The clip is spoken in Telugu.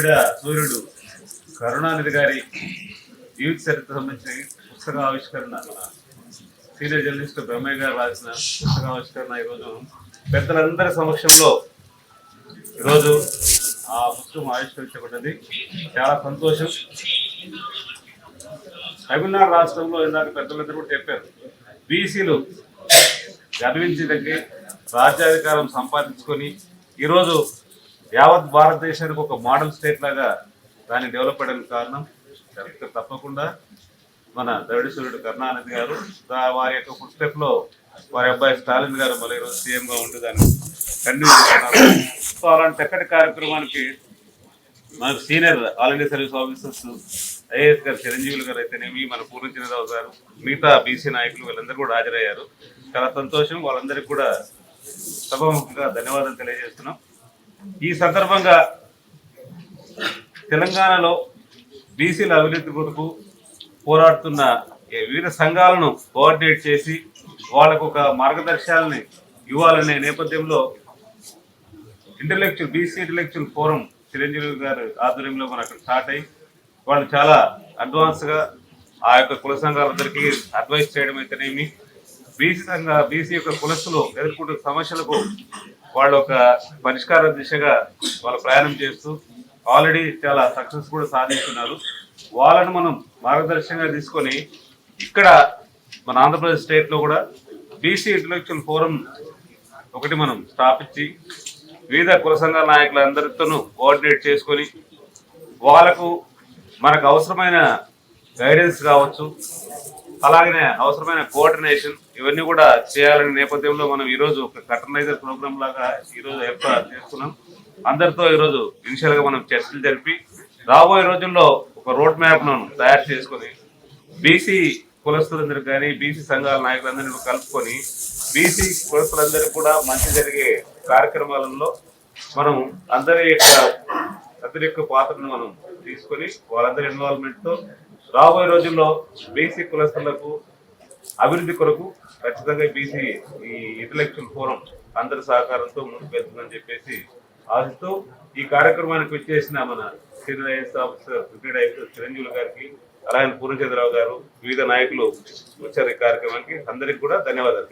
సూర్యుడు కరుణానిధి గారి జీవిత చరిత్ర సంబంధించిన పుస్తక ఆవిష్కరణ సీనియర్ జర్నలిస్ట్ బ్రహ్మయ్య గారు రాసిన పుస్తక ఆవిష్కరణ ఈరోజు పెద్దలందరి సమక్షంలో ఈరోజు ఆ పుస్తకం ఆవిష్కరించబడ్డది. చాలా సంతోషం. తమిళనాడు రాష్ట్రంలో ఇందాక పెద్దలందరూ కూడా చెప్పారు బీసీలు గర్వించదగ్గి రాజ్యాధికారం సంపాదించుకొని ఈరోజు యావత్ భారతదేశానికి ఒక మోడల్ స్టేట్ లాగా దాన్ని డెవలప్ అయ్యడానికి కారణం తప్పకుండా మన ద్రవిడ సూర్యుడు కరుణానంద్ గారు వారి యొక్క ఫుట్ స్టెప్లో వారి అబ్బాయి స్టాలిన్ గారు మళ్ళీ ఈరోజు సీఎం గా ఉంటూ దాన్ని కంటిన్యూ చేస్తున్నారు. సో అలాంటి చక్కటి కార్యక్రమానికి మనకు senior all India service officers IAS గారు చిరంజీవులు గారు అయితేనేమి మన పూర్ణచంద్రరావు గారు మిగతా బీసీ నాయకులు వీళ్ళందరూ కూడా హాజరయ్యారు. చాలా సంతోషం. వాళ్ళందరికీ కూడా సభాముఖంగా ధన్యవాదాలు తెలియజేస్తున్నాం. ఈ సందర్భంగా తెలంగాణలో బీసీల అభివృద్ధి కొరకు పోరాడుతున్న వివిధ సంఘాలను కోఆర్డినేట్ చేసి వాళ్ళకు ఒక మార్గదర్శకాలని ఇవ్వాలనే నేపథ్యంలో intellectual BC intellectual forum Chiranjeevi గారి ఆధ్వర్యంలో మనం అక్కడ స్టార్ట్ అయ్యి వాళ్ళు చాలా అడ్వాన్స్గా ఆ యొక్క కుల సంఘాలందరికీ అడ్వైస్ చేయడం అయితేనేమి బీసీ సంఘ బీసీ యొక్క కులస్తులు ఎదుర్కొంటున్న సమస్యలకు వాళ్ళ ఒక పరిష్కార దిశగా వాళ్ళ ప్రయాణం చేస్తూ ఆల్రెడీ చాలా సక్సెస్ కూడా సాధిస్తున్నారు. వాళ్ళను మనం మార్గదర్శకంగా తీసుకొని ఇక్కడ మన ఆంధ్రప్రదేశ్ స్టేట్లో కూడా బీసీ ఇంటలెక్చువల్ ఫోరం ఒకటి మనం స్థాపించి వివిధ కుల సంఘాల నాయకులందరితోనూ కోఆర్డినేట్ చేసుకొని వాళ్ళకు మనకు అవసరమైన గైడెన్స్ కావచ్చు అలాగనే అవసరమైన కోఆర్డినేషన్ ఇవన్నీ కూడా చేయాలనే నేపథ్యంలో మనం ఈరోజు ఒక కటనైజర్ ప్రోగ్రామ్ లాగా ఈరోజు ఏర్పాటు చేస్తున్నాం అందరితో ఈరోజు ఇనిషియల్గా మనం చర్చలు జరిపి రాబోయే రోజుల్లో ఒక రోడ్ మ్యాప్ను తయారు చేసుకొని బీసీ కులస్తులందరూ కానీ బీసీ సంఘాల నాయకులందరినీ కలుపుకొని బీసీ కులస్తులందరికీ కూడా మంచి జరిగే కార్యక్రమాలలో మనం అందరి యొక్క అందరి యొక్క పాత్రను మనం తీసుకొని వాళ్ళందరి ఇన్వాల్వ్మెంట్తో రాబోయే రోజుల్లో బీసీ కులస్తులకు అభివృద్ధి కొరకు ఖచ్చితంగా బీసీ ఈ ఇంటలెక్చువల్ ఫోరం అందరి సహకారంతో ముందుకు వెళ్తుందని చెప్పేసి ఆశిస్తూ ఈ కార్యక్రమానికి వచ్చేసిన మన senior IAS officer retired IAS Chiranjeevulu గారికి అలాగే పూర్ణచంద్రరావు గారు వివిధ నాయకులు వచ్చారు ఈ కార్యక్రమానికి. అందరికి కూడా ధన్యవాదాలు.